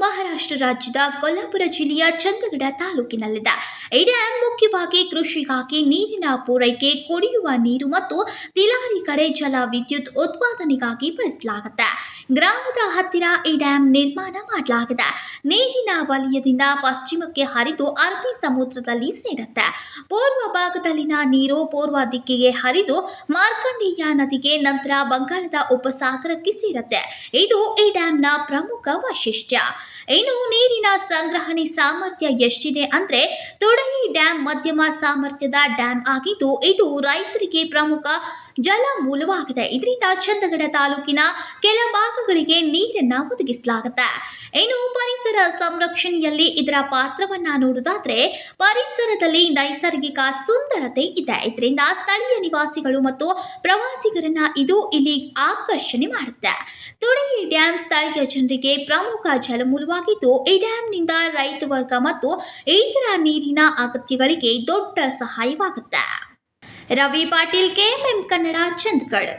ಮಹಾರಾಷ್ಟ್ರ ರಾಜ್ಯದ ಕೊಲ್ಲಾಪುರ ಜಿಲ್ಲೆಯ ಚಂದಗಡ ತಾಲೂಕಿನಲ್ಲಿದೆ. ಈ ಡ್ಯಾಂ ಮುಖ್ಯವಾಗಿ ಕೃಷಿಗಾಗಿ ನೀರಿನ ಪೂರೈಕೆ, ಕುಡಿಯುವ ನೀರು ಮತ್ತು ತಿಲಾರಿ ಕಡೆ ಜಲ ವಿದ್ಯುತ್ ಉತ್ಪಾದನೆಗಾಗಿ ಬಳಸಲಾಗುತ್ತೆ. ಗ್ರಾಮದ ಹತ್ತಿರ ಈ ಡ್ಯಾಂ ನಿರ್ಮಾಣ ಮಾಡಲಾಗಿದೆ. ನೀರಿನ ವಲಯದಿಂದ ಪಶ್ಚಿಮಕ್ಕೆ ಹರಿದು ಅರಬ್ಬಿ ಸಮುದ್ರದಲ್ಲಿ ಸೇರುತ್ತೆ. ಪೂರ್ವ ಭಾಗದಲ್ಲಿನ ನೀರು ಪೂರ್ವ ದಿಕ್ಕಿಗೆ ಹರಿದು ಮಾರ್ಕಂಡೇಯ ನದಿಗೆ ನಂತರ ಬಂಗಾಳದ ಉಪಸಾಗರಕ್ಕೆ ಸೇರುತ್ತೆ. ಇದು ಈ ಡ್ಯಾಂನ ಪ್ರಮುಖ ವೈಶಿಷ್ಟ್ಯ. ಇನ್ನು ನೀರಿನ ಸಂಗ್ರಹಣೆ ಸಾಮರ್ಥ್ಯ ಎಷ್ಟಿದೆ ಅಂದ್ರೆ ತೊಡಗಿ ಡ್ಯಾಂ ಮಧ್ಯಮ ಸಾಮರ್ಥ್ಯದ ಡ್ಯಾಂ ಆಗಿದ್ದು ಇದು ರೈತರಿಗೆ ಪ್ರಮುಖ ಜಲ ಮೂಲವಾಗಿದೆ. ಇದರಿಂದ ಚಂದಗಡ ತಾಲೂಕಿನ ಕೆಲ ಭಾಗಗಳಿಗೆ ನೀರನ್ನ ಒದಗಿಸಲಾಗುತ್ತೆ. ಇನ್ನು ಪರಿಸರ ಸಂರಕ್ಷಣೆಯಲ್ಲಿ ಇದರ ಪಾತ್ರವನ್ನ ನೋಡುವುದಾದ್ರೆ ಪರಿಸರದಲ್ಲಿ ನೈಸರ್ಗಿಕ ಸುಂದರತೆ ಇದೆ. ಇದರಿಂದ ಸ್ಥಳೀಯ ನಿವಾಸಿಗಳು ಮತ್ತು ಪ್ರವಾಸಿಗರನ್ನ ಇದು ಇಲ್ಲಿ ಆಕರ್ಷಣೆ ಮಾಡುತ್ತೆ. ತುಡಿಯಿ ಡ್ಯಾಂ ಸ್ಥಳೀಯ ಜನರಿಗೆ ಪ್ರಮುಖ ಜಲಮೂಲವಾಗಿದ್ದು ಈ ಡ್ಯಾಂನಿಂದ ರೈತ ವರ್ಗ ಮತ್ತು ಇತರ ನೀರಿನ ಅಗತ್ಯಗಳಿಗೆ ದೊಡ್ಡ ಸಹಾಯವಾಗುತ್ತೆ. ರವಿ ಪಾಟೀಲ್ ಕೆಎಂಎಂ ಕನ್ನಡ ಚಂದ್ಗಡ್